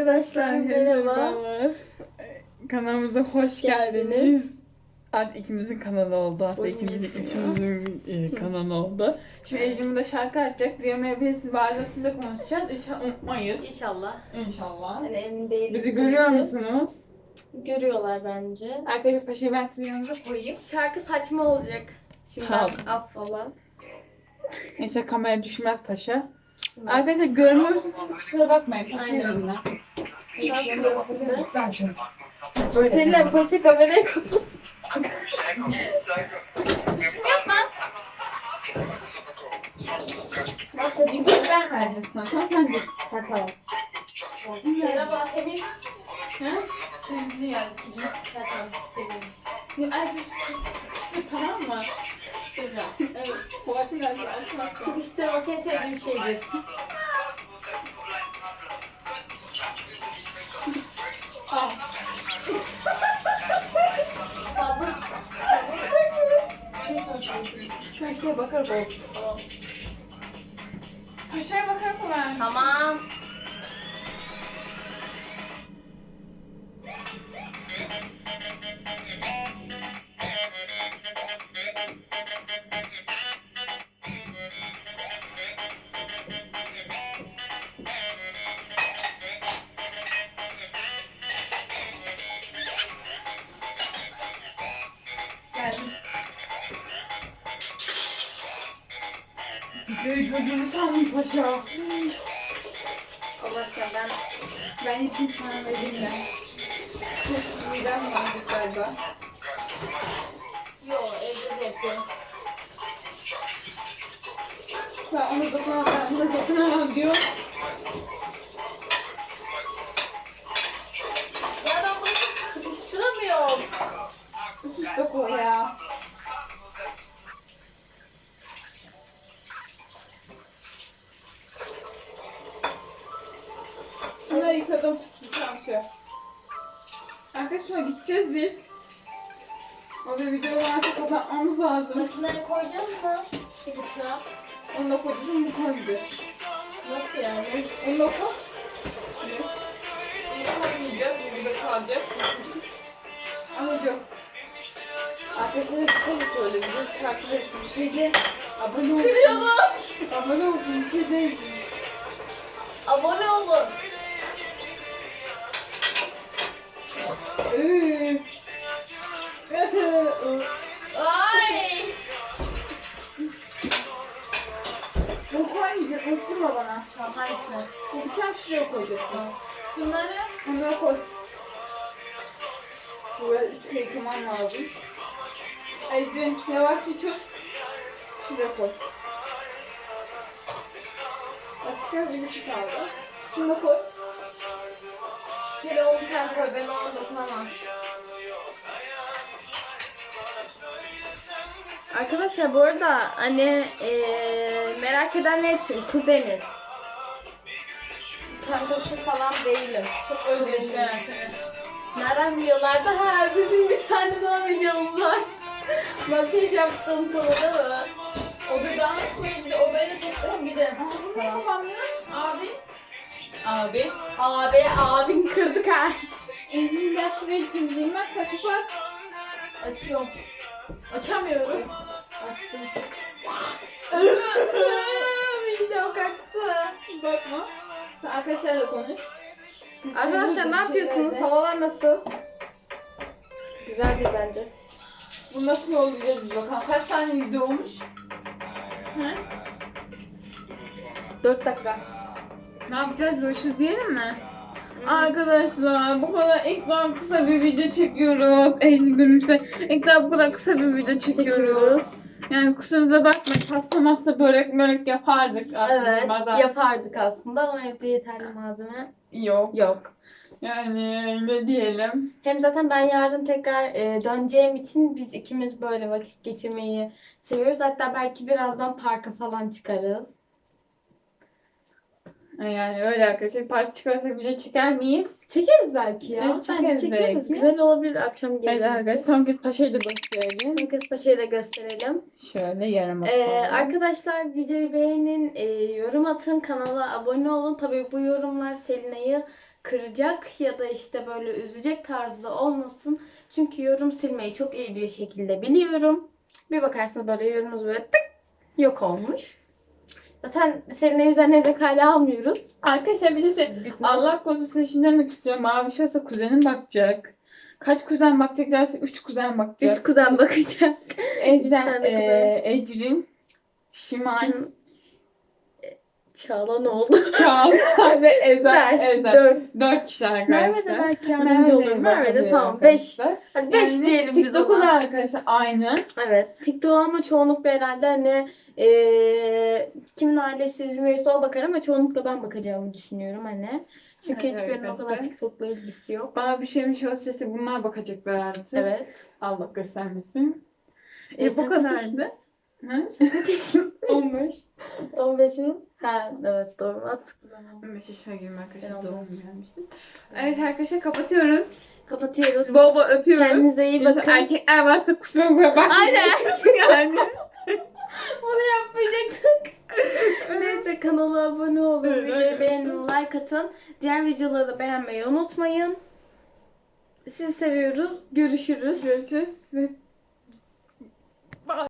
Arkadaşlar merhaba. Kanalımıza hoş geldiniz. geldiniz. Artık ikimizin kanalı oldu. Hatta Oyun ikimizin, üçümüzün e, kanalı oldu. Şimdi Ecim de şarkı açacak. Duyamayabilirsiniz. Bazen sizle konuşacağız. İnşallah unutmayız. İnşallah. İnşallah. Hani emin değiliz. Bizi çünkü. görüyor musunuz? Görüyorlar bence. Arkadaşlar paşayı ben sizin yanınıza koyayım. Şarkı saçma olacak. Şimdi Tamam. affola. İnşallah kamera düşmez paşa. Arkadaşlar görmüyorsunuz kusura bakmayın. Aynen. Seninle paşa kamerayı kapat. Bak hadi bir ben vereceğim sana. Tamam sen de. Ha tamam. Merhaba temiz. Ha? Temizliği yani. Ha tamam. Temiz. Ya artık sıkıştır tamam mı? Sıkıştıracağım. Evet. Biraz açmak. Sıkıştırmak en sevdiğim şeydir. Al. Sabır. Paşa'ya bakar bu. Paşa'ya bakar mı ben? Tamam. Güzel çocuğunu sandım paşa. Allah aşkına ben Ben sana vereyim de. Çok midem yandı galiba. Yo evde de yapıyorum. Ben ona dokunamam, ben ona dokunamam diyor. Ya ben bunu sıkıştıramıyorum. Sus o ya. Yıkadım. Tamam şey. Arkadaşlar gideceğiz biz. Orada video varsa kapatmamız lazım. Makineye koyacağım mı? Sıkıştıra. Onu da da koyacağız. Nasıl yani? Onu da koy. Evet. Bunu koymayacağız, bu burada kalacak. Ama yok. Arkadaşlar bir şey söyleyebiliriz. Farklı bir şey de abone olsun. Kırıyordum. Abone olsun bir şey değil. Abone olun. Ay. Bu koymayacak, unutturma bana. Tamam hangisini? Bu bıçağı şuraya koyacaksın. Şunları. Bunları koy. Buraya üç kere yıkaman lazım. Ecrin yavaşça tut. Şuraya koy. Başka bir şey kaldı. Şunu da koy. Şöyle koy ben ona dokunamam. Arkadaşlar bu arada hani eee, merak edenler için kuzeniz. Kankası falan değilim. Çok özlemişler seni. Nereden biliyorlardı? Ha bizim bir tane daha videomuz var. Makyaj yaptım sana değil mi? Odayı devam etmeyin. Bir de odayı da toplayalım gidelim. Tamam. Abi. Abi. Abi abin kırdı. Ecrin gel şuraya temizleyeyim ben saçı bak. Açıyorum. Açamıyorum. Açtım. Midem kalktı. Bakma. Sen arkadaşlarla konuş. Arkadaşlar ne yapıyorsunuz? Havalar nasıl? Güzel değil bence. Bu nasıl yollayacağız biz bakalım. Kaç tane video olmuş? He? 4 dakika. Ne yapacağız? Görüşürüz diyelim mi? Arkadaşlar bu kadar ilk daha kısa bir video çekiyoruz. Ejin görünüşte ilk daha bu kadar kısa bir video çekiyoruz. Çekiyoruz. Yani kusurumuza bakmayın. Pasta masa börek börek yapardık aslında. Evet bazen. yapardık aslında ama evde yeterli malzeme Yok. yok. Yani ne diyelim. Hem zaten ben yarın tekrar e, döneceğim için biz ikimiz böyle vakit geçirmeyi seviyoruz. Hatta belki birazdan parka falan çıkarız. Yani öyle arkadaşlar. Parti çıkarsak video çeker miyiz? Çekeriz belki ya. Evet, Bence çekeriz çekeriz. belki. Güzel olabilir akşam Evet gezmesi. arkadaşlar son kez paşayı da gösterelim. Kız Paşa'yı da gösterelim. Şöyle yaramaz Ee, falan. arkadaşlar videoyu beğenin, e, yorum atın, kanala abone olun. Tabii bu yorumlar Selina'yı kıracak ya da işte böyle üzecek tarzda olmasın. Çünkü yorum silmeyi çok iyi bir şekilde biliyorum. Bir bakarsınız böyle yorumunuz böyle tık yok olmuş. Zaten senin üzerine de kale almıyoruz. Arkadaşlar bir de şey, Allah korusun size şimdiden de küsüyorum. Mavi şey olsa kuzenim bakacak. Kaç kuzen bakacak derse 3 kuzen bakacak. Üç kuzen bakacak. Ezden, Üç tane eee Ecrin, Şimal, Çağla ne oldu? Çağla ve Ezel. Güzel. Ezel. Dört. 4 kişi Merve arkadaşlar. de belki yardımcı olur. Merve de tamam. Beş. Hadi beş diyelim biz TikTok'u da ona. arkadaşlar aynı. Evet. TikTok ama çoğunlukla herhalde hani eee kimin ailesi izin verirse o bakar ama çoğunlukla ben bakacağımı düşünüyorum hani. Çünkü Evet, hiçbirinin o kadar arkadaşlar. TikTok'la ilgisi yok. Bana bir şeymiş olsa işte bunlar bakacaklar artık. Evet. Allah göstermesin. E, bu kadardı. Hı? Kaç yaşın? 15. 15 mi? Ha evet doğru mantıklı. 15 yaşına girdim arkadaşlar. Doğum gelmiştim. Evet arkadaşlar kapatıyoruz. Kapatıyoruz. Bol bol öpüyoruz. Kendinize iyi bakın. Erkekler varsa kusurumuza bakmayın. Aynen. yani. Bunu yapmayacaktık. Neyse kanala abone olun, Evet, videoyu beğenin, like atın. Diğer videoları da beğenmeyi unutmayın. Sizi seviyoruz. Görüşürüz. Görüşürüz ve